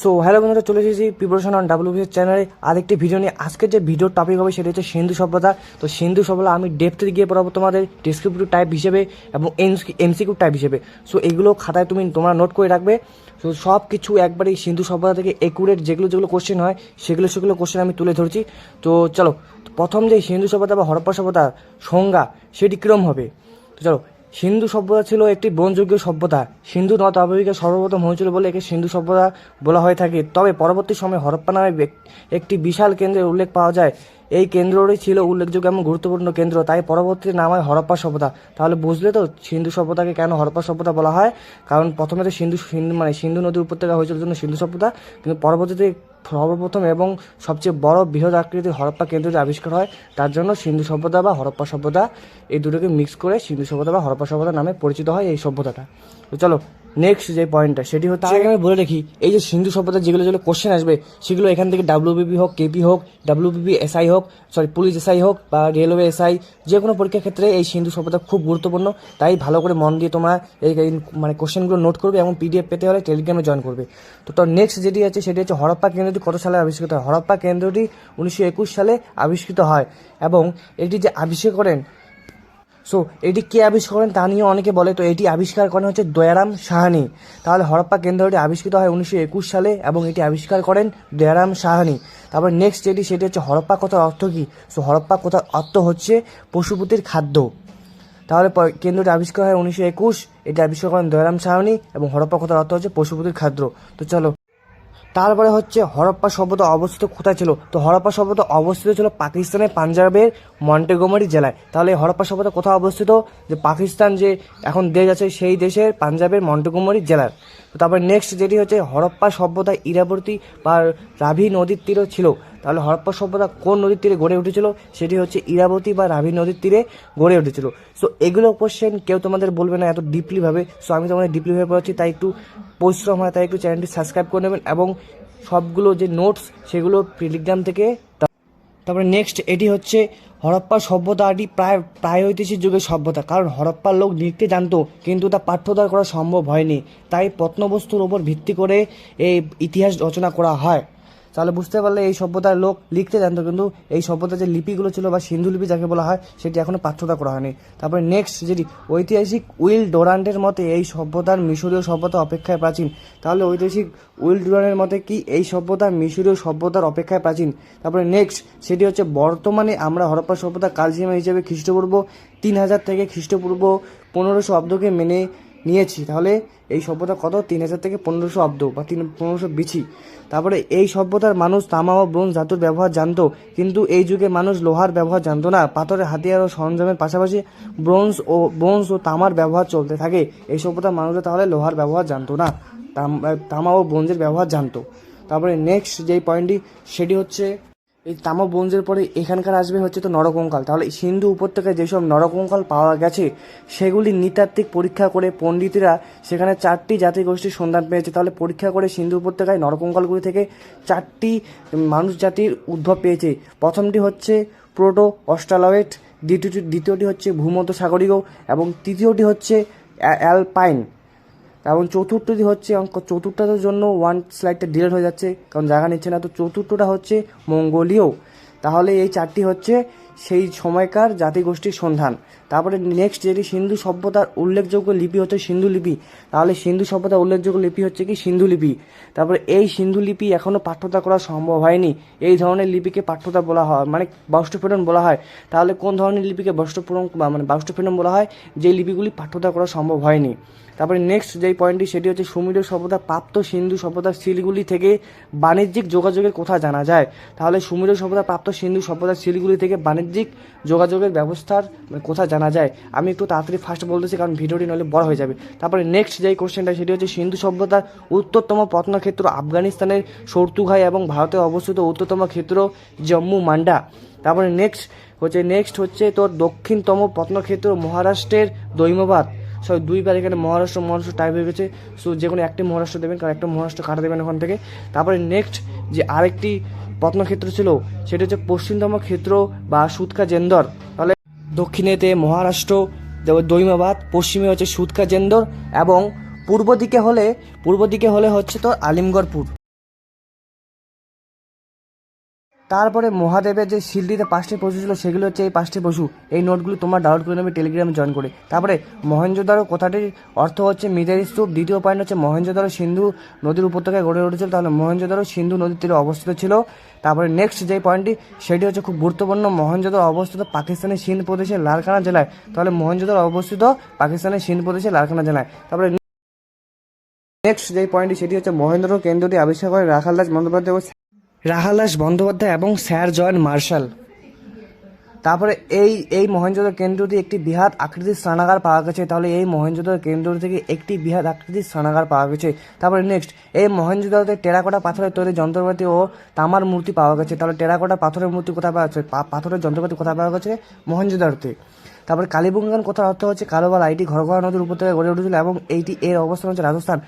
So hello বন্ধুরা, চলে এসেছি প্রিপারেশন অন ডাব্লিউবিএস চ্যানেলে আরেকটি ভিডিও নিয়ে। আজকের যে ভিডিওর টপিক হবে, সেটা হচ্ছে সিন্ধু সভ্যতা। তো সিন্ধু সভ্যতা আমি ডেপথে গিয়ে পড়াবো তোমাদের ডিসক্রিপটিভ টাইপ হিসেবে এবং এমসিকিউ টাইপ হিসেবে। সো এগুলো খাতায় তুমি তোমরা নোট করে রাখবে। তো সব কিছু একবারেই সিন্ধু সভ্যতা থেকে একুরেট যেগুলো যেগুলো কোশ্চেন হয়, সেগুলো সেগুলো কোশ্চেন আমি তুলে ধরছি। তো চলো, প্রথম যে সিন্ধু সভ্যতা বা হরপ্পা সভ্যতার সংজ্ঞা, সেটি কীরম হবে? তো চলো সিন্ধু সভ্যতা ছিল একটি বনযোগ্য সভ্যতা। সিন্ধু নদ অববাহিকা সর্বপ্রথম হয়েছিল বলে একে সিন্ধু সভ্যতা বলা হয়ে থাকে। তবে পরবর্তী সময়ে হরপ্পা নামে একটি বিশাল কেন্দ্রের উল্লেখ পাওয়া যায়। এই কেন্দ্রটি ছিল উল্লেখযোগ্য এবং গুরুত্বপূর্ণ কেন্দ্র, তাই পরবর্তীতে নাম হয় হরপ্পা সভ্যতা। তাহলে বুঝলে তো সিন্ধু সভ্যতাকে কেন হরপ্পা সভ্যতা বলা হয়? কারণ প্রথমে তো সিন্ধু সিন্ধু মানে সিন্ধু নদীর উপত্যকা হয়েছিল জন্য সিন্ধু সভ্যতা, কিন্তু পরবর্তীতে সর্বপ্রথম এবং সবচেয়ে বড় বৃহৎ আকৃতির হরপ্পা কেন্দ্রটি আবিষ্কার হয় তার জন্য সিন্ধু সভ্যতা বা হরপ্পা সভ্যতা, এই দুটোকে মিক্স করে সিন্ধু সভ্যতা বা হরপ্পা সভ্যতা নামে পরিচিত হয় এই সভ্যতাটা। তো চলো নেক্সট যে পয়েন্টটা সেটি হচ্ছে আগে আমি বলে রাখি, এই যে সিন্ধু সভ্যতা যেগুলো যেগুলো কোশ্চেন আসবে, সেগুলো এখান থেকে ডাব্লিউবিপি হোক কেপি হোক ডাব্লিউবিপি এসআই হোক সরি পুলিশ এসআই হোক বা রেলওয়ে এসআই যে কোনো পরীক্ষার ক্ষেত্রে এই সিন্ধু সভ্যতা খুব গুরুত্বপূর্ণ। তাই ভালো করে মন দিয়ে তোমরা এই মানে কোশ্চেনগুলো নোট করবে এবং পিডিএফ পেতে হলে টেলিগ্রামে জয়েন করবে। তো তার নেক্সট যেটি আছে, সেটি হচ্ছে হরপ্পা কেন্দ্রটি কত সালে আবিষ্কৃত হয়? হরপ্পা কেন্দ্রটি উনিশশো একুশ সালে আবিষ্কৃত হয় এবং এটি যে আবিষ্কার করেন সো এটি কে আবিষ্কার করেন তা নিয়ে অনেকে বলে, তো এটি আবিষ্কার করেন হচ্ছে দয়ারাম সাহানি। তাহলে হরপ্পা কেন্দ্রটি আবিষ্কৃত হয় উনিশশো একুশ সালে এবং এটি আবিষ্কার করেন দয়ারাম সাহানি। তারপর নেক্সট যেটি, সেটি হচ্ছে হরপ্পা কথার অর্থ কী? সো হরপ্পা কথার অর্থ হচ্ছে পশুপতির খাদ্য। তাহলে কেন্দ্রটি আবিষ্কার হয় উনিশশো একুশ, এটি আবিষ্কার করেন দয়ারাম সাহানি এবং হরপ্পা কথার অর্থ হচ্ছে পশুপতির খাদ্য। তো চলো তারপরে হচ্ছে হরপ্পা সভ্যতা অবস্থিত কোথায় ছিল? তো হরপ্পা সভ্যতা অবস্থিত ছিল পাকিস্তানের পাঞ্জাবের মন্টেগোমারি জেলায়। তাহলে হরপ্পা সভ্যতা কোথায় অবস্থিত? যে পাকিস্তান যে এখন দেশ আছে, সেই দেশের পাঞ্জাবের মন্টেগোমারি জেলার। তারপরে নেক্সট যেটি হচ্ছে হরপ্পা সভ্যতা ইরাবতী বা রাভি নদীর তীরেও ছিল। তাহলে হরপ্পা সভ্যতা কোন নদীর তীরে গড়ে উঠেছিল? সেটি হচ্ছে ইরাবতী বা রাভি নদীর তীরে গড়ে উঠেছিল। সো এগুলো কোশ্চেন কেউ তোমাদের বলবে না এত ডিপলিভাবে সো আমি তোমাদের ডিপলিভাবে পড়াচ্ছি, তাই একটু পরিশ্রম হয়, তাই একটু চ্যানেলটি সাবস্ক্রাইব করে নেবেন এবং সবগুলো যে নোটস সেগুলো টেলিগ্রাম থেকে তারপরে নেক্সট এটি হচ্ছে হরপ্পা সভ্যতাটি প্রায় প্রায় প্রাগৈতিহাসিক যুগের সভ্যতা। কারণ হরপ্পার লোক লিখতে জানতো, কিন্তু তা পাঠ্যদার করা সম্ভব হয়নি। তাই প্রত্নবস্তুর ওপর ভিত্তি করে এই ইতিহাস রচনা করা হয়। তাহলে বুঝতে পারলে এই সভ্যতার লোক লিখতে জানতো, কিন্তু এই সভ্যতার যে লিপিগুলো ছিল বা সিন্ধু লিপি যাকে বলা হয়, সেটি এখনও পাঠ্যতা করা হয়নি। তারপরে নেক্সট যেটি, ঐতিহাসিক উইল ডোরান্টের মতে এই সভ্যতার মিশরীয় সভ্যতা অপেক্ষায় প্রাচীন। তাহলে ঐতিহাসিক উইল ডোরান্টের মতে কি এই সভ্যতা মিশরীয় সভ্যতার অপেক্ষায় প্রাচীন? তারপরে নেক্সট সেটি হচ্ছে বর্তমানে আমরা হরপ্পা সভ্যতা কালসীমা হিসেবে খ্রিস্টপূর্ব তিন হাজার থেকে খ্রিস্টপূর্ব পনেরোশো অব্দকে মেনে নিয়েছি। তাহলে এই সভ্যতা কত? তিন হাজার থেকে পনেরোশো অব্দ বা তিন, পনেরোশো বিছি। তারপরে এই সভ্যতার মানুষ তামা ও ব্রোঞ্জ ধাতুর ব্যবহার জানতো, কিন্তু এই যুগে মানুষ লোহার ব্যবহার জানতো না। পাথরের হাতিয়ার ও সরঞ্জামের পাশাপাশি ব্রোঞ্জ ও ব্রোঞ্জ ও তামার ব্যবহার চলতে থাকে। এই সভ্যতার মানুষরা তাহলে লোহার ব্যবহার জানতো না। তাম- ও ব্রোঞ্জের ব্যবহার জানতো। তারপরে নেক্সট যেই পয়েন্টটি সেটি হচ্ছে এই তামা ব্রোঞ্জের পরে এখানকার আসবে হচ্ছে তো নরকঙ্কাল। তাহলে সিন্ধু উপত্যকায় যেসব নরকঙ্কাল পাওয়া গেছে, সেগুলি নৃতাত্ত্বিক পরীক্ষা করে পণ্ডিতরা সেখানে চারটি জাতিগোষ্ঠীর সন্ধান পেয়েছে। তাহলে পরীক্ষা করে সিন্ধু উপত্যকায় নরকঙ্কালগুলি থেকে চারটি মানুষ জাতির উদ্ভব পেয়েছে। প্রথমটি হচ্ছে প্রোটো অস্ট্রালয়েড, দ্বিতীয়টি দ্বিতীয়টি হচ্ছে ভূমধ্য সাগরীয় এবং তৃতীয়টি হচ্ছে অ্যালপাইন। এবং চতুর্থটি হচ্ছে অঙ্ক, চতুর্থটার জন্য ওয়ান স্লাইডটা ডিলেট হয়ে যাচ্ছে, কারণ জায়গা নিচ্ছে না। তো চতুর্থটা হচ্ছে মঙ্গোলীয়। তাহলে এই চারটি হচ্ছে সেই সময়কার জাতিগোষ্ঠীর সন্ধান। তারপরে নেক্সট যেটি সিন্ধু সভ্যতার উল্লেখযোগ্য লিপি হচ্ছে সিন্ধু লিপি, তাহলে সিন্ধু সভ্যতার উল্লেখযোগ্য লিপি হচ্ছে কি সিন্ধু লিপি। তারপরে এই সিন্ধু লিপি এখনও পাঠ্যতা করা সম্ভব হয়নি। এই ধরনের লিপিকে পাঠ্যতা বলা হয় মানে বাউষ্টফেরন বলা হয়। তাহলে কোন ধরনের লিপিকে বাউষ্টফেরন বা মানে বাউষ্টফেরন বলা হয়? যে লিপিগুলি পাঠ্যতা করা সম্ভব হয়নি। তারপরে নেক্সট যেই পয়েন্টটি সেটি হচ্ছে সুমেরু সভ্যতা, প্রাপ্ত সিন্ধু সভ্যতার শিলগুলি থেকে বাণিজ্যিক যোগাযোগের কথা জানা যায়। তাহলে সুমেরু সভ্যতা, প্রাপ্ত সিন্ধু সভ্যতার শিলগুলি থেকে বাণিজ্যিক যোগাযোগের ব্যবস্থার কথা জানা যায়। আমি একটু তাড়াতাড়ি ফার্স্ট বলতেছি, কারণ ভিডিওটি নইলে বড় হয়ে যাবে। তারপরে নেক্সট যেই কোশ্চেনটা সেটি হচ্ছে সিন্ধু সভ্যতার উত্তরতম প্রত্নক্ষেত্র আফগানিস্তানের সর্তুঘাই এবং ভারতে অবস্থিত উত্তরতম ক্ষেত্র জম্মু মান্ডা। তারপরে নেক্সট হচ্ছে নেক্সট হচ্ছে তোর দক্ষিণতম প্রত্নক্ষেত্র মহারাষ্ট্রের দৈমবাদ। সরি, দুইবার এখানে মহারাষ্ট্র মহারাষ্ট্র টাইপ হয়ে গেছে। সো যে কোনো একটি মহারাষ্ট্র দেবেন, কারণ একটা মহারাষ্ট্র কাটা দেবেন ওখান থেকে। তারপরে নেক্সট যে আরেকটি প্রত্নক্ষেত্র ছিল, সেটা হচ্ছে পশ্চিমতম ক্ষেত্র বা সুতকা জেন্দর। তাহলে দক্ষিণেতে মহারাষ্ট্র দৈমাবাদ, পশ্চিমে হচ্ছে সুতকা জেন্দর এবং পূর্ব দিকে হলে পূর্ব দিকে হলে হচ্ছে তো আলিমগড়পুর। তারপরে মহাদেবের যে শিলটিতে পাঁচটি পশু ছিল, সেগুলো হচ্ছে এই পাঁচটি পশু। এই নোটগুলো তোমরা ডাউনলোড করে নেবে টেলিগ্রামে জয়েন করে। তারপরে মহেঞ্জোদারো কথাটির অর্থ হচ্ছে মৃদের স্তূপ। দ্বিতীয় পয়েন্ট হচ্ছে মহেঞ্জোদারো সিন্ধু নদীর উপত্যকায় গড়ে উঠেছিল। তাহলে মহেঞ্জোদারো সিন্ধু নদীর তীরে অবস্থিত ছিল। তারপরে নেক্সট যে পয়েন্টটি সেটি হচ্ছে খুব গুরুত্বপূর্ণ মহেঞ্জোদারো অবস্থিত পাকিস্তানের সিন্ধ প্রদেশের লালখানা জেলায়। তাহলে মহেঞ্জোদারো অবস্থিত পাকিস্তানের সিন্ধ প্রদেশের লালখানা জেলায়। তারপরে নেক্সট যে পয়েন্টটি সেটি হচ্ছে মহেন্দ্র কেন্দ্রটি আবিষ্কার করে রাখাল দাস বন্দ্যোপাধ্যায় দাস বন্দ্যোপাধ্যায় এবং স্যার জয়েন্ট মার্শাল। তারপরে এই এই মহেন্দ্র কেন্দ্রটি একটি বৃহৎ আকৃতির স্নানাগার পাওয়া গেছে। তাহলে এই মহেন্দ্র কেন্দ্র থেকে একটি বৃহৎ আকৃতির স্নানাগার পাওয়া গেছে। তারপরে নেক্সট এই মহেন্দ্রতে টেরাকোটা পাথরের তৈরি যন্ত্রপাতি ও তামার মূর্তি পাওয়া গেছে। তাহলে টেরাকোটা পাথরের মূর্তি কোথায় পাওয়া গেছে? পাথরের যন্ত্রপাতি কোথায় পাওয়া গেছে? মহেন্দ্রতে তারপরে কালীবঙ্গান কথার অর্থ হচ্ছে কালোবালা এটি ঘরঘরা নদীর উপর থেকে গড়ে উঠেছিল এবং এইটি এর অবস্থান হচ্ছে রাজস্থান।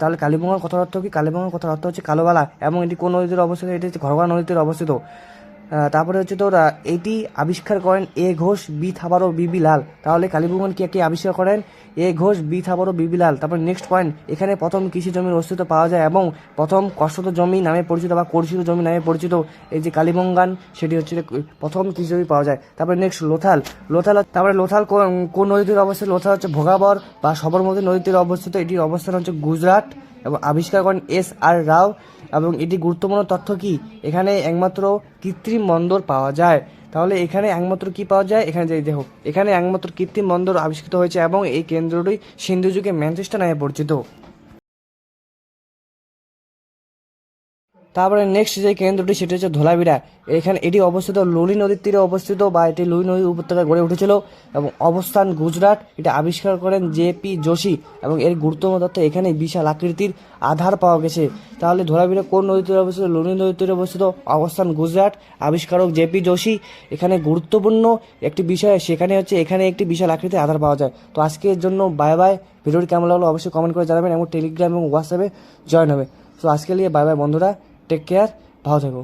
তাহলে কালীবঙ্গান কথার অর্থ কি কালীবঙ্গান কথার অর্থ হচ্ছে? কালোবালা। এবং এটি কোন নদীতে অবস্থিত? এটি হচ্ছে ঘরঘরা নদীতে অবস্থিত। তারপরে হচ্ছে তোর এটি আবিষ্কার করেন এ ঘোষ বি থাবারো বিবি লাল তাহলে কালীভুবন কে কে আবিষ্কার করেন? এ ঘোষ বি থাবারো বিবি লাল তারপর নেক্সট পয়েন্ট এখানে প্রথম কৃষি জমির অস্তিত্ব পাওয়া যায় এবং প্রথম কষ্টত জমি নামে পরিচিত বা কর্ষিত জমি নামে পরিচিত এই যে কালীবঙ্গান, সেটি হচ্ছে প্রথম কৃষি জমি পাওয়া যায়। তারপরে নেক্সট লোথাল। লোথাল তারপরে লোথাল কোন- কোন নদীতে অবস্থিত লোথাল হচ্ছে ভোগাবর বা সবরমতী নদীতে অবস্থিত এটির অবস্থান হচ্ছে গুজরাট। এবং আবিষ্কার করেন এস আর রাও এবং এটি গুরুত্বপূর্ণ তথ্য কি? এখানে একমাত্র কৃত্রিম বন্দর পাওয়া যায়। তাহলে এখানে একমাত্র কি পাওয়া যায়? এখানে যাই দেখো, এখানে একমাত্র কৃত্রিম বন্দর আবিষ্কৃত হয়েছে এবং এই কেন্দ্রটি সিন্ধু যুগে ম্যানচেস্টার নামে পরিচিত। তারপরে নেক্সট যে কেন্দ্রটি, সেটি হচ্ছে ধোলাবিরা এখানে এটি অবস্থিত লুনি নদীর তীরে অবস্থিত বা এটি লুনি নদীর উপত্যকায় গড়ে উঠেছিল এবং অবস্থান গুজরাট। এটা আবিষ্কার করেন জে পি যোশী এবং এর গুরুত্বপূর্ণ তথ্য এখানে বিশাল আকৃতির আধার পাওয়া গেছে। তাহলে ধোলাবিরা কোন নদীর তীরে অবস্থিত? লুনি নদীর তীরে অবস্থিত অবস্থান গুজরাট। আবিষ্কারক জে পি যোশী এখানে গুরুত্বপূর্ণ একটি বিষয়, সেখানে হচ্ছে এখানে একটি বিশাল আকৃতির আধার পাওয়া যায়। তো আজকের জন্য বাই বাই ভিডিওটি কেমন লাগল অবশ্যই কমেন্ট করে জানাবেন এবং টেলিগ্রাম এবং হোয়াটসঅ্যাপে জয়েন হবে। তো আজকে নিয়ে বাই বাই বন্ধুরা। টেক কেয়ার ভালো থেকো